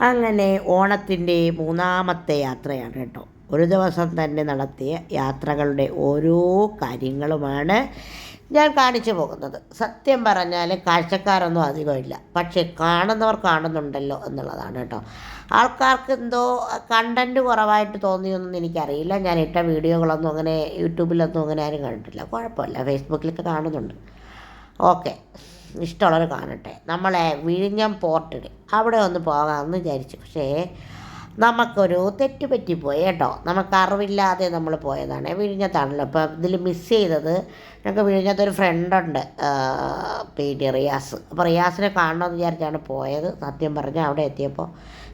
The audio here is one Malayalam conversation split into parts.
അങ്ങനെ ഓണത്തിന്റെ മൂന്നാമത്തെ യാത്രയാണ് കേട്ടോ. ഒരു ദിവസം തന്നെ നടത്തിയ യാത്രകളുടെ ഓരോ കാര്യങ്ങളുമാണ് ഞാൻ കാണിച്ചു പോകുന്നത്. സത്യം പറഞ്ഞാൽ കാഴ്ചക്കാരൊന്നും അധികമില്ല. പക്ഷേ കാണുന്നവർ കാണുന്നുണ്ടല്ലോ എന്നുള്ളതാണ് കേട്ടോ. ആൾക്കാർക്ക് എന്തോ കണ്ടന്റ് കുറവായിട്ട് തോന്നിയൊന്നും എനിക്കറിയില്ല. ഞാൻ ഇട്ട വീഡിയോകളൊന്നും അങ്ങനെ യൂട്യൂബിലൊന്നും അങ്ങനെ ആരും കണ്ടിട്ടില്ല. കുഴപ്പമില്ല. ഫേസ്ബുക്കിലൊക്കെ കാണുന്നുണ്ട്. ഓക്കെ. ഇഷ്ടമുള്ളവർ കാണട്ടെ. നമ്മളെ വിഴിഞ്ഞം പോർട്ടിൽ അവിടെ ഒന്ന് പോകാമെന്ന് വിചാരിച്ചു. പക്ഷേ നമുക്കൊരു തെറ്റ് പറ്റിപ്പോയി കേട്ടോ. നമുക്ക് അറിവില്ലാതെ നമ്മൾ പോയതാണ്. വിഴിഞ്ഞത്താണല്ലോ. അപ്പോൾ ഇതിൽ മിസ് ചെയ്തത് ഞങ്ങൾക്ക് വിഴിഞ്ഞത്തൊരു ഫ്രണ്ടുണ്ട് പിന്നെ റിയാസ്. അപ്പോൾ റിയാസിനെ കാണണമെന്ന് വിചാരിച്ചാണ് പോയത്. സത്യം പറഞ്ഞ് അവിടെ എത്തിയപ്പോൾ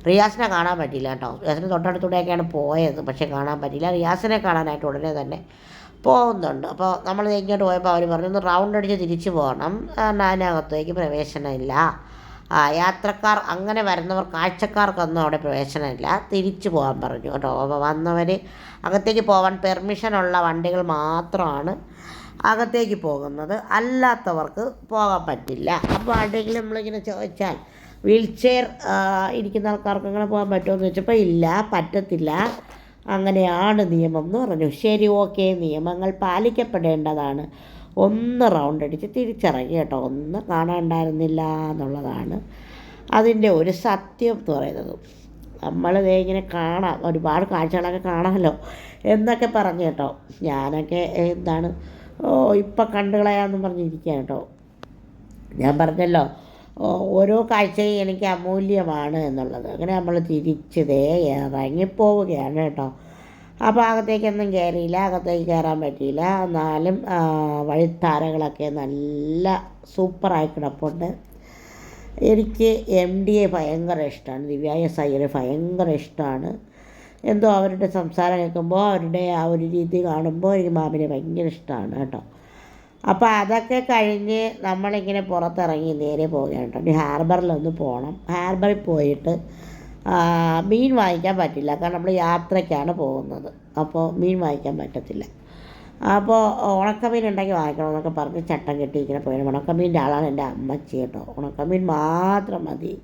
റിയാസിനെ കാണാൻ പറ്റിയില്ല കേട്ടോ. റിയാസിന് തൊട്ടടുത്തൂടെയൊക്കെയാണ് പോയത്. പക്ഷേ കാണാൻ പറ്റിയില്ല. റിയാസിനെ കാണാനായിട്ട് ഉടനെ തന്നെ പോകുന്നുണ്ട് അപ്പോൾ നമ്മൾ ഇങ്ങോട്ട് പോയപ്പോൾ അവർ പറഞ്ഞു ഒന്ന് റൗണ്ട് അടിച്ച് തിരിച്ചു പോകണം. അതിനകത്തേക്ക് പ്രവേശനമില്ല. യാത്രക്കാർ അങ്ങനെ വരുന്നവർ കാഴ്ചക്കാർക്കൊന്നും അവിടെ പ്രവേശനമില്ല. തിരിച്ചു പോകാൻ പറഞ്ഞു കേട്ടോ. അപ്പോൾ വന്നവർ അകത്തേക്ക് പോകാൻ പെർമിഷനുള്ള വണ്ടികൾ മാത്രമാണ് അകത്തേക്ക് പോകുന്നത്. അല്ലാത്തവർക്ക് പോകാൻ പറ്റില്ല. അപ്പോൾ ആരുടെയെങ്കിലും നമ്മളിങ്ങനെ ചോദിച്ചാൽ വീൽ ചെയർ ഇരിക്കുന്ന ആൾക്കാർക്ക് അങ്ങനെ പോകാൻ പറ്റുമോ എന്ന് ചോദിച്ചപ്പോൾ ഇല്ല പറ്റത്തില്ല. അങ്ങനെയാണ് നിയമം എന്ന് പറഞ്ഞു. ശരി ഓക്കെ. നിയമങ്ങൾ പാലിക്കപ്പെടേണ്ടതാണ്. ഒന്ന് റൗണ്ട് അടിച്ച് തിരിച്ചിറങ്ങി കേട്ടോ. ഒന്ന് കാണാണ്ടായിരുന്നില്ല എന്നുള്ളതാണ് അതിന്റെ ഒരു സത്യം എന്ന് പറയുന്നത്. നമ്മൾ ദേ ഇങ്ങനെ കാണാം. ഒരുപാട് കാഴ്ചകളൊക്കെ കാണാമല്ലോ എന്നൊക്കെ പറഞ്ഞു കേട്ടോ. ഞാനൊക്കെ എന്താണ്? ഓ ഇപ്പം കണ്ടുകളയാന്ന് പറഞ്ഞിരിക്കുകയാണ് കേട്ടോ. ഞാൻ പറഞ്ഞല്ലോ ഓരോ കാഴ്ചയും എനിക്ക് അമൂല്യമാണ് എന്നുള്ളത്. അങ്ങനെ നമ്മൾ തിരിച്ച് ദേ ഇറങ്ങിപ്പോവുകയാണ് കേട്ടോ. അപ്പോൾ അകത്തേക്കൊന്നും കയറിയില്ല അകത്തേക്ക് കയറാൻ പറ്റിയില്ല. എന്നാലും വഴിത്താരകളൊക്കെ നല്ല സൂപ്പറായി കിടപ്പുണ്ട്. എനിക്ക് എം ഡി എ ഭയങ്കര ഇഷ്ടമാണ്. ദിവ്യ എസ് ഭയങ്കര ഇഷ്ടമാണ്. എന്തോ അവരുടെ സംസാരം കേൾക്കുമ്പോൾ അവരുടെ ആ ഒരു രീതി കാണുമ്പോൾ എനിക്ക് മാമിനെ ഭയങ്കര ഇഷ്ടമാണ് കേട്ടോ. അപ്പോൾ അതൊക്കെ കഴിഞ്ഞ് നമ്മളിങ്ങനെ പുറത്തിറങ്ങി നേരെ പോവുകയാണ് ഇനി ഹാർബറിലൊന്ന് പോകണം ഹാർബറിൽ പോയിട്ട് മീൻ വാങ്ങിക്കാൻ പറ്റില്ല. കാരണം നമ്മൾ യാത്രയ്ക്കാണ് പോകുന്നത്. അപ്പോൾ മീൻ വാങ്ങിക്കാൻ പറ്റത്തില്ല. അപ്പോൾ ഉണക്കമീൻ ഉണ്ടെങ്കിൽ വാങ്ങിക്കണം എന്നൊക്കെ പറഞ്ഞ് ചട്ടം കെട്ടി ഇങ്ങനെ പോയി ഉണക്കമീന്റെ ആളാണ് എന്റെ അമ്മച്ചി കേട്ടോ. ഉണക്കമീൻ മാത്രം മതി.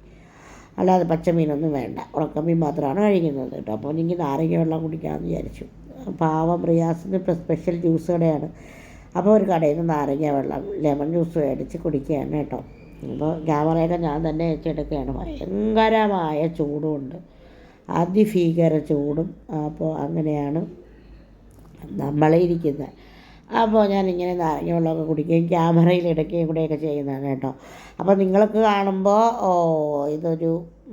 അല്ലാതെ പച്ചമീനൊന്നും വേണ്ട. ഉണക്കമീൻ മാത്രമാണ് കഴിക്കുന്നത് കേട്ടോ. അപ്പോൾ എനിക്ക് നാരങ്ങ വെള്ളം കുടിക്കാമെന്ന് വിചാരിച്ചു. പാവം റിയാസിന് സ്പെഷ്യൽ ജ്യൂസ് കടയാണ് അപ്പോൾ ഒരു കടയിൽ നിന്ന് നാരങ്ങ വെള്ളം ലെമൺ ജ്യൂസ് മേടിച്ച് കുടിക്കുകയാണ് കേട്ടോ. അപ്പോൾ ക്യാമറയൊക്കെ ഞാൻ തന്നെ വെച്ചെടുക്കുകയാണ്. ഭയങ്കരമായ ചൂടുമുണ്ട്. അതിഭീകര ചൂടും. അപ്പോൾ അങ്ങനെയാണ് നമ്മളെ നമ്മളിരിക്കുന്നത് അപ്പോൾ ഞാനിങ്ങനെ നാരങ്ങ വെള്ളമൊക്കെ കുടിക്കുകയും ക്യാമറയിൽ എടുക്കുകയും കൂടെയൊക്കെ ചെയ്യുന്നതാണ് കേട്ടോ. അപ്പോൾ നിങ്ങൾക്ക് കാണുമ്പോൾ ഓ ഇതൊരു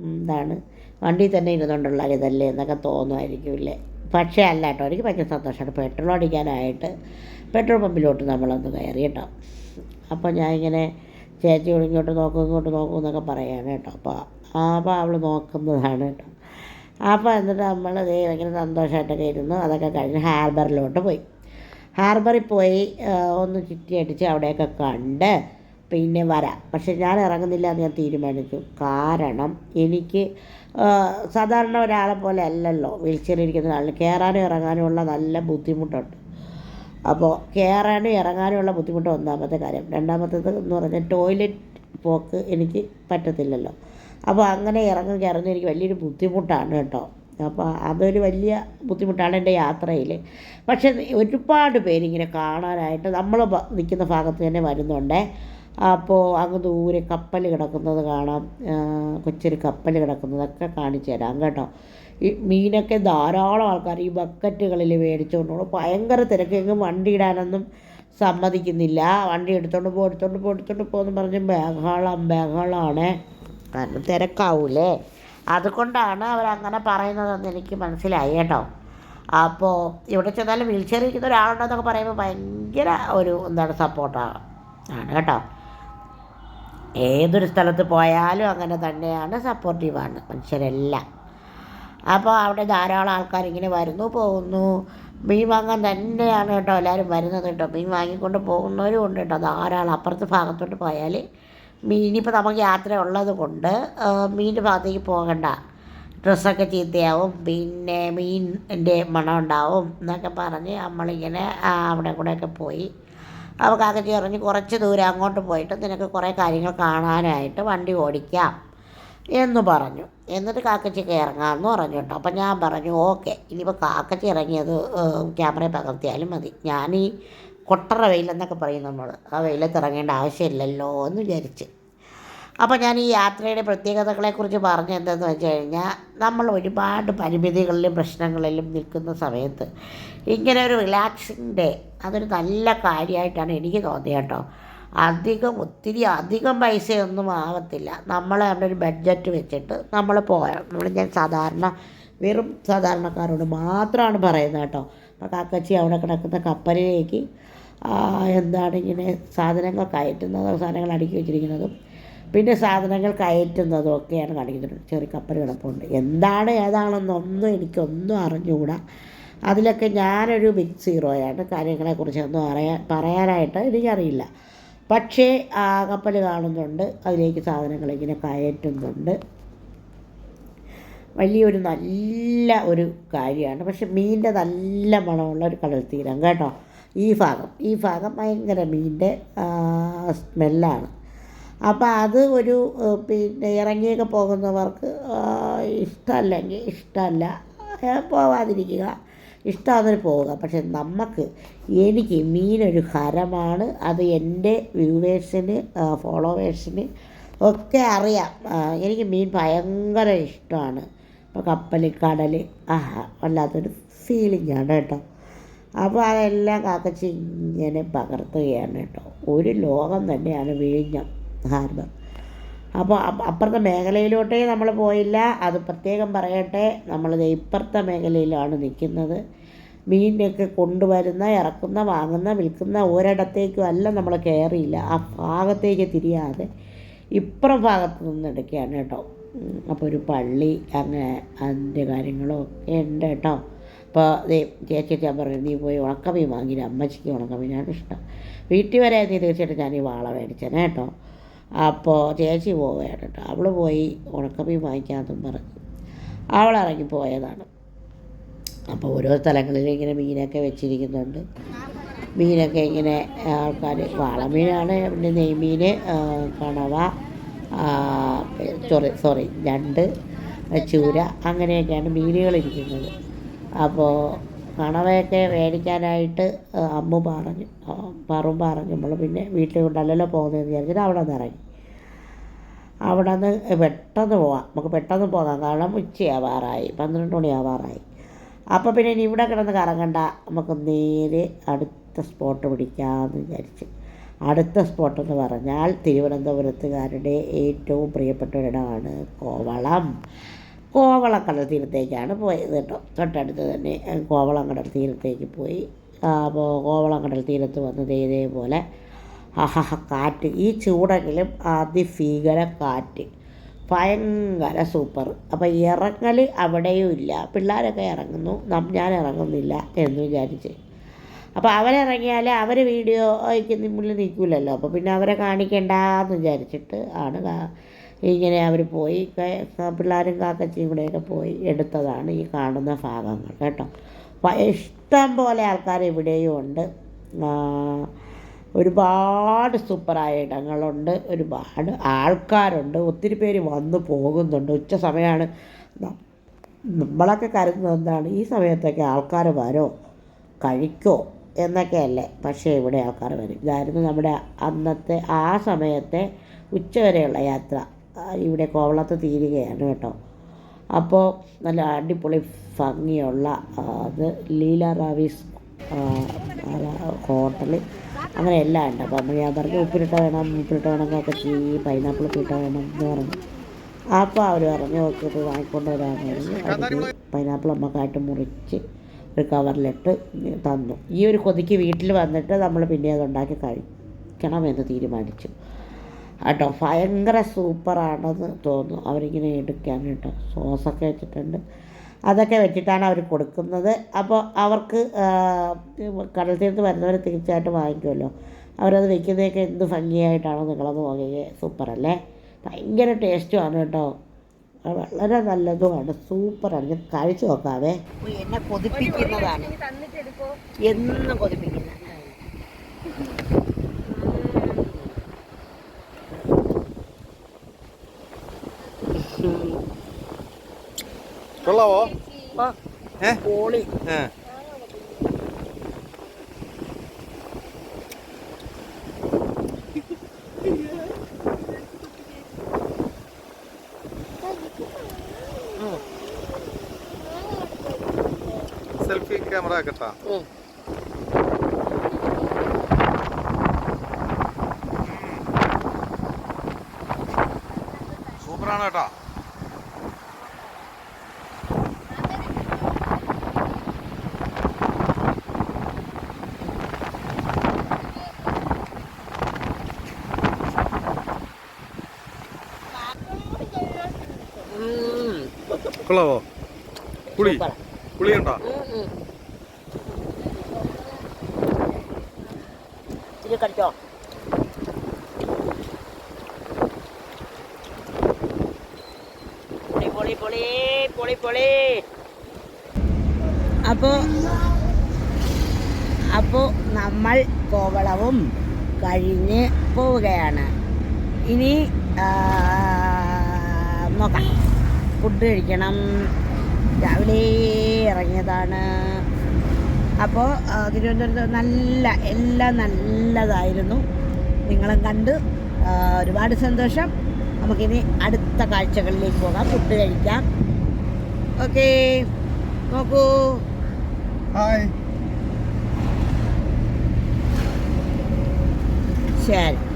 എന്താണ് വണ്ടിയിൽ തന്നെ ഇരുന്നുകൊണ്ടുള്ള ഇതല്ലേ എന്നൊക്കെ തോന്നുമായിരിക്കും ഇല്ലേ? പക്ഷേ അല്ല കേട്ടോ എനിക്ക് ഭയങ്കര സന്തോഷമാണ്. പെട്രോൾ അടിക്കാനായിട്ട് പെട്രോൾ പമ്പിലോട്ട് നമ്മളൊന്ന് കയറി കേട്ടോ. അപ്പോൾ ഇങ്ങനെ ചേച്ചിയോട് ഇങ്ങോട്ട് നോക്കും ഇങ്ങോട്ട് നോക്കും എന്നൊക്കെ പറയാണ് കേട്ടോ. അപ്പോൾ അപ്പോൾ അവൾ നോക്കുന്നതാണ് കേട്ടോ. അപ്പോൾ എന്നിട്ട് നമ്മൾ ദേ ഭയങ്കര സന്തോഷമായിട്ടൊക്കെ ഇരുന്നു. അതൊക്കെ കഴിഞ്ഞ് ഹാർബറിലോട്ട് പോയി. ഹാർബറിൽ പോയി ഒന്ന് ചുറ്റി അടിച്ച് അവിടെയൊക്കെ കണ്ട് പിന്നെ വരാം. പക്ഷെ ഞാൻ ഇറങ്ങുന്നില്ല എന്ന് ഞാൻ തീരുമാനിച്ചു. കാരണം എനിക്ക് സാധാരണ ഒരാളെ പോലെ അല്ലല്ലോ. വീൽ ചെയറിലിരിക്കുന്ന ആളിന് കയറാനും ഇറങ്ങാനും ഉള്ള നല്ല ബുദ്ധിമുട്ടുണ്ട്. അപ്പോൾ കയറാനും ഇറങ്ങാനുമുള്ള ബുദ്ധിമുട്ട് ഒന്നാമത്തെ കാര്യം. രണ്ടാമത്തേത് എന്ന് പറഞ്ഞാൽ ടോയ്ലറ്റ് പോക്ക് എനിക്ക് പറ്റത്തില്ലല്ലോ. അപ്പോൾ അങ്ങനെ ഇറങ്ങി കയറുന്നത് എനിക്ക് വലിയൊരു ബുദ്ധിമുട്ടാണ് കേട്ടോ. അപ്പോൾ അതൊരു വലിയ ബുദ്ധിമുട്ടാണ് എന്റെ യാത്രയിൽ പക്ഷേ ഒരുപാട് പേരിങ്ങനെ കാണാനായിട്ട് നമ്മൾ നിൽക്കുന്ന ഭാഗത്ത് തന്നെ വരുന്നുണ്ട്. അപ്പോൾ അങ്ങ് ദൂരെ കപ്പൽ കിടക്കുന്നത് കാണാം. കൊച്ചൊരു കപ്പൽ കിടക്കുന്നതൊക്കെ കാണിച്ചു തരാം കേട്ടോ. ഈ മീനൊക്കെ ധാരാളം ആൾക്കാർ ഈ ബക്കറ്റുകളിൽ മേടിച്ചുകൊണ്ടുള്ള ഭയങ്കര തിരക്ക്. വണ്ടി ഇടാനൊന്നും സമ്മതിക്കുന്നില്ല. വണ്ടി എടുത്തോണ്ട് പോ എടുത്തോണ്ട് പോ എടുത്തോണ്ട് പോകുമെന്ന് പറഞ്ഞ് ബഹളം ബഹളമാണ് കാരണം തിരക്കാവൂലേ? അതുകൊണ്ടാണ് അവരങ്ങനെ പറയുന്നതെന്ന് എനിക്ക് മനസ്സിലായി കേട്ടോ. അപ്പോൾ ഇവിടെ ചെന്നാലും വീൽ ചെയർ ഇരിക്കുന്ന ഒരാളുണ്ടെന്നൊക്കെ പറയുമ്പോൾ ഭയങ്കര ഒരു എന്താണ് സപ്പോർട്ടാണ് ആണ് കേട്ടോ. ഏതൊരു സ്ഥലത്ത് പോയാലും അങ്ങനെ തന്നെയാണ് സപ്പോർട്ടീവാണ് മനുഷ്യരെല്ലാം. അപ്പോൾ അവിടെ ധാരാളം ആൾക്കാർ ഇങ്ങനെ വരുന്നു പോകുന്നു. മീൻ വാങ്ങാൻ തന്നെയാണ് കേട്ടോ എല്ലാവരും വരുന്നത് കേട്ടോ. മീൻ വാങ്ങിക്കൊണ്ട് പോകുന്നവരും ഉണ്ട് കേട്ടോ. ധാരാളം അപ്പുറത്ത് ഭാഗത്തോട്ട് പോയാൽ മീനിപ്പോൾ നമുക്ക് യാത്ര ഉള്ളത് കൊണ്ട് മീനിന്റെ ഭാഗത്തേക്ക് പോകണ്ട. ഡ്രസ്സൊക്കെ ചീത്തയാവും പിന്നെ മീനിന്റെ മണം ഉണ്ടാവും എന്നൊക്കെ പറഞ്ഞ് നമ്മളിങ്ങനെ അവിടെ കൂടെയൊക്കെ പോയി. അപ്പോൾ കാക്കച്ചി ഇറങ്ങി കുറച്ച് ദൂരം അങ്ങോട്ട് പോയിട്ട് നിനക്ക് കുറേ കാര്യങ്ങൾ കാണാനായിട്ട് വണ്ടി ഓടിക്കാം എന്ന് പറഞ്ഞു. എന്നിട്ട് കാക്കച്ചിക്ക് ഇറങ്ങാമെന്ന് പറഞ്ഞു കേട്ടോ. അപ്പം ഞാൻ പറഞ്ഞു ഓക്കെ ഇനിയിപ്പോൾ കാക്കച്ചി ഇറങ്ങിയത് ക്യാമറയിൽ പകർത്തിയാലും മതി. ഞാൻ ഈ കൊട്ടറ വെയിലെന്നൊക്കെ പറയും നമ്മൾ ആ വെയിലത്ത് ഇറങ്ങേണ്ട ആവശ്യമില്ലല്ലോ എന്ന് വിചാരിച്ച്. അപ്പോൾ ഞാൻ ഈ യാത്രയുടെ പ്രത്യേകതകളെക്കുറിച്ച് പറഞ്ഞത് എന്തെന്ന് വെച്ച് കഴിഞ്ഞാൽ നമ്മൾ ഒരുപാട് പരിമിതികളിലും പ്രശ്നങ്ങളിലും നിൽക്കുന്ന സമയത്ത് ഇങ്ങനെ ഒരു റിലാക്സിങ് ഡേ അതൊരു നല്ല കാര്യമായിട്ടാണ് എനിക്ക് തോന്നിയത് കേട്ടോ അധികം ഒത്തിരി അധികം പൈസയൊന്നും ആവത്തില്ല. നമ്മൾ അവിടെ ഒരു ബഡ്ജറ്റ് വെച്ചിട്ട് നമ്മൾ പോയാൽ നമ്മൾ ഞാൻ സാധാരണ വെറും സാധാരണക്കാരോട് മാത്രമാണ് പറയുന്നത് കേട്ടോ അപ്പോൾ കാക്കച്ചി അവിടെ കിടക്കുന്ന കപ്പലിലേക്ക് എന്താണ് ഇങ്ങനെ സാധനങ്ങൾ കയറ്റുന്നതും സാധനങ്ങൾ അടുക്കി വെച്ചിരിക്കുന്നതും പിന്നെ സാധനങ്ങൾ കയറ്റുന്നതും ഒക്കെയാണ് കാണിക്കുന്നത്. ചെറിയ കപ്പൽ കിടപ്പുണ്ട്. എന്താണ് ഏതാണെന്നൊന്നും എനിക്കൊന്നും അറിഞ്ഞുകൂടാ. അതിലൊക്കെ ഞാനൊരു ബിഗ് സീറോയാണ്. കാര്യങ്ങളെക്കുറിച്ചൊന്നും അറിയാൻ പറയാനായിട്ട് എനിക്കറിയില്ല. പക്ഷേ ആ കപ്പൽ കാണുന്നുണ്ട്. അതിലേക്ക് സാധനങ്ങൾ ഇങ്ങനെ കയറ്റുന്നുണ്ട്. വലിയൊരു നല്ല ഒരു കാര്യമാണ്. പക്ഷെ മീനിന്റെ നല്ല മണമുള്ള ഒരു കടൽ തീരം കേട്ടോ. ഈ ഭാഗം. ഈ ഭാഗം ഭയങ്കര മീനിന്റെ സ്മെല്ലാണ്. അപ്പോൾ അത് ഒരു പിന്നെ ഇറങ്ങിയൊക്കെ പോകുന്നവർക്ക് ഇഷ്ടമല്ലെങ്കിൽ ഇഷ്ടമല്ല. പോവാതിരിക്കുക. ഇഷ്ടമാണെങ്കിൽ പോവുക. പക്ഷെ നമുക്ക് എനിക്ക് മീനൊരു ഹരമാണ്. അത് എന്റെ വ്യൂവേഴ്സിന് ഫോളോവേഴ്സിന് ഒക്കെ അറിയാം. എനിക്ക് മീൻ ഭയങ്കര ഇഷ്ടമാണ്. ഇപ്പോൾ കപ്പൽ കടൽ ആ വല്ലാത്തൊരു ആണ് കേട്ടോ. അപ്പോൾ അതെല്ലാം കാക്കച്ചി ഇങ്ങനെ പകർത്തുകയാണ് കേട്ടോ. ഒരു ലോകം തന്നെയാണ് വിഴിഞ്ഞം. ഹാർബർ അപ്പോൾ അപ്പുറത്തെ മേഖലയിലോട്ടേ നമ്മൾ പോയില്ല. അത് പ്രത്യേകം പറയട്ടെ. നമ്മൾ ഇപ്പുറത്തെ മേഖലയിലാണ് നിൽക്കുന്നത്. മീനൊക്കെ കൊണ്ടുവരുന്ന ഇറക്കുന്ന വാങ്ങുന്ന വിൽക്കുന്ന ഒരിടത്തേക്കും അല്ല നമ്മൾ കയറിയില്ല. ആ ഭാഗത്തേക്ക് തിരിയാതെ ഇപ്പുറം ഭാഗത്ത് നിന്ന് എടുക്കുകയാണ് കേട്ടോ. അപ്പോൾ ഒരു പള്ളി അങ്ങനെ അതിന്റെ കാര്യങ്ങളും ഒക്കെ ഉണ്ട് കേട്ടോ. അപ്പോൾ ചേച്ചി ഞാൻ പറഞ്ഞു നീ പോയി ഉണക്കമീൻ വാങ്ങി അമ്മച്ചിക്ക് ഉണക്കമീനാണ് ഇഷ്ടം. വീട്ടിൽ വരെ നീ തീർച്ചയായിട്ടും ഞാൻ ഈ വാള മേടിച്ചേനെ കേട്ടോ. അപ്പോൾ ചേച്ചി പോവുകയാണ് കേട്ടോ അവൾ പോയി ഉണക്കമീൻ വാങ്ങിക്കാമെന്നും പറഞ്ഞു. അവൾ ഇറങ്ങി പോയതാണ്. അപ്പോൾ ഓരോ സ്ഥലങ്ങളിൽ ഇങ്ങനെ മീനൊക്കെ വെച്ചിരിക്കുന്നുണ്ട്. മീനൊക്കെ ഇങ്ങനെ ആൾക്കാർ വാളമീനാണ് പിന്നെ നെയ്മീൻ കണവ സോറി സോറി ഞണ്ട് ചൂര അങ്ങനെയൊക്കെയാണ് മീനുകളിരിക്കുന്നത് അപ്പോൾ കണവയൊക്കെ മേടിക്കാനായിട്ട് അമ്മ പറഞ്ഞു. പറും പറഞ്ഞു നമ്മൾ പിന്നെ വീട്ടിൽ കൊണ്ടല്ലല്ലോ പോകുന്നതെന്ന് വിചാരിച്ചിട്ട് അവിടെ നിന്ന് ഇറങ്ങി. അവിടെ നിന്ന് പെട്ടെന്ന് പോവാം. നമുക്ക് പെട്ടെന്ന് പോകാം. കാരണം ഉച്ചയാവാറായി. പന്ത്രണ്ട് മണിയാവാറായി. അപ്പോൾ പിന്നെ ഇനി ഇവിടെ കിടന്ന് കറങ്ങണ്ട. നമുക്ക് നേരെ അടുത്ത സ്പോട്ട് പിടിക്കാമെന്ന് വിചാരിച്ച്. അടുത്ത സ്പോട്ട് എന്ന് പറഞ്ഞാൽ തിരുവനന്തപുരത്തുകാരുടെ ഏറ്റവും പ്രിയപ്പെട്ട ഒരിടമാണ് കോവളം. കോവളം കടൽ തീരത്തേക്കാണ് പോയത് കേട്ടോ. തൊട്ടടുത്ത് തന്നെ കോവളം കടൽ തീരത്തേക്ക് പോയി. അപ്പോൾ കോവളം കടൽ തീരത്ത് വന്നത് ഇതേപോലെ ഹഹ കാറ്റ്. ഈ ചൂടെങ്കിലും അതിഭീകര കാറ്റ്. ഭയങ്കര സൂപ്പർ. അപ്പോൾ ഇറങ്ങൽ അവിടെയും ഇല്ല. പിള്ളേരൊക്കെ ഇറങ്ങുന്നു. ഞാൻ ഇറങ്ങുന്നില്ല എന്ന് വിചാരിച്ച്. അപ്പോൾ അവരിറങ്ങിയാൽ അവർ വീഡിയോയ്ക്ക് മുന്നിൽ നിൽക്കില്ലല്ലോ അപ്പോൾ പിന്നെ അവരെ കാണിക്കണ്ടെന്ന് വിചാരിച്ചിട്ട് ആണ് ഇങ്ങനെ അവർ പോയി. പിള്ളേരും കാക്കച്ചിയും കൂടെയൊക്കെ പോയി എടുത്തതാണ് ഈ കാണുന്ന ഭാഗങ്ങൾ കേട്ടോ. ഇഷ്ടം പോലെ ആൾക്കാർ ഇവിടെയും ഉണ്ട്. ഒരുപാട് സൂപ്പറായ ഇടങ്ങളുണ്ട് ഒരുപാട് ആൾക്കാരുണ്ട് ഒത്തിരി പേര് വന്ന് പോകുന്നുണ്ട്. ഉച്ച സമയമാണ്. നമ്മളൊക്കെ കരുതുന്നത് എന്താണ്? ഈ സമയത്തൊക്കെ ആൾക്കാർ വരോ? കഴിക്കോ? എന്നൊക്കെയല്ലേ. പക്ഷേ ഇവിടെ ആൾക്കാർ വരും. ഇതായിരുന്നു നമ്മുടെ അന്നത്തെ ആ സമയത്തെ ഉച്ചവരെയുള്ള യാത്ര. ഇവിടെ കോവളത്ത് തീരുകയാണ് കേട്ടോ. അപ്പോൾ നല്ല അടിപൊളി ഭംഗിയുള്ള അത് ലീല റാവീസ് ഹോട്ടൽ അങ്ങനെ എല്ലാം ഉണ്ട് അപ്പോൾ നമ്മൾ ഞാൻ പറഞ്ഞു ഉപ്പിലിട്ട വേണം ഉപ്പിലിട്ട വേണം ചെയ്യും പൈനാപ്പിൾ ഉപ്പിലിട്ട വേണം എന്ന് പറഞ്ഞു. അപ്പോൾ അവർ പറഞ്ഞു ഓക്കെ ഇത് വാങ്ങിക്കൊണ്ട് വരാമെന്ന് പറഞ്ഞു. പൈനാപ്പിൾ അമ്മക്കായിട്ട് മുറിച്ച് ഒരു കവറിലിട്ട് തന്നു. ഈ ഒരു കൊതിക്ക് വീട്ടിൽ വന്നിട്ട് നമ്മൾ പിന്നെ അതുണ്ടാക്കി കഴിക്കണമെന്ന് തീരുമാനിച്ചു. കേട്ടോ ഭയങ്കര സൂപ്പറാണെന്ന് തോന്നുന്നു. അവരിങ്ങനെ എടുക്കാൻ കേട്ടോ. സോസൊക്കെ വെച്ചിട്ടുണ്ട്. അതൊക്കെ വെച്ചിട്ടാണ് അവർ കൊടുക്കുന്നത്. അപ്പോൾ അവർക്ക് കടൽ തീരത്ത് വരുന്നവർ തീർച്ചയായിട്ടും വാങ്ങിക്കുമല്ലോ. അവരത് വെക്കുന്നതൊക്കെ എന്ത് ഭംഗിയായിട്ടാണോ നിങ്ങളത് സൂപ്പർ സൂപ്പറല്ലേ? ഭയങ്കര ടേസ്റ്റുമാണ് കേട്ടോ. വളരെ നല്ലതുമാണ്. സൂപ്പറാണ്. ഞാൻ കഴിച്ചു നോക്കാവേ. എന്നെ കൊതിപ്പിക്കുന്നതാണ്. എന്നും കൊതിപ്പിക്കുന്നത് കൊള്ളാവോ? സെൽഫി ക്യാമറ ആക്കട്ടാ. സൂപ്പറാണ് കേട്ടോ. കൊള്ളാവോ? പുളി. പുളിയുണ്ടോ ഇത് കടിച്ചോ? പൊളി പൊളി പൊളി പൊളി അപ്പോൾ അപ്പോൾ നമ്മൾ കോവളവും കഴിഞ്ഞ് പോവുകയാണ്. ഇനി നോക്കാം. ഫുഡ് കഴിക്കണം. രാവിലെ ഇറങ്ങിയതാണ്. അപ്പോൾ തിരുവനന്തപുരത്ത് നല്ല എല്ലാം നല്ലതായിരുന്നു. നിങ്ങളും കണ്ട് ഒരുപാട് സന്തോഷം. നമുക്കിനി അടുത്ത കാഴ്ചകളിലേക്ക് പോകാം. ഫുഡ് കഴിക്കാം. ഓക്കെ നോക്കൂ. ഹായ്. ശരി.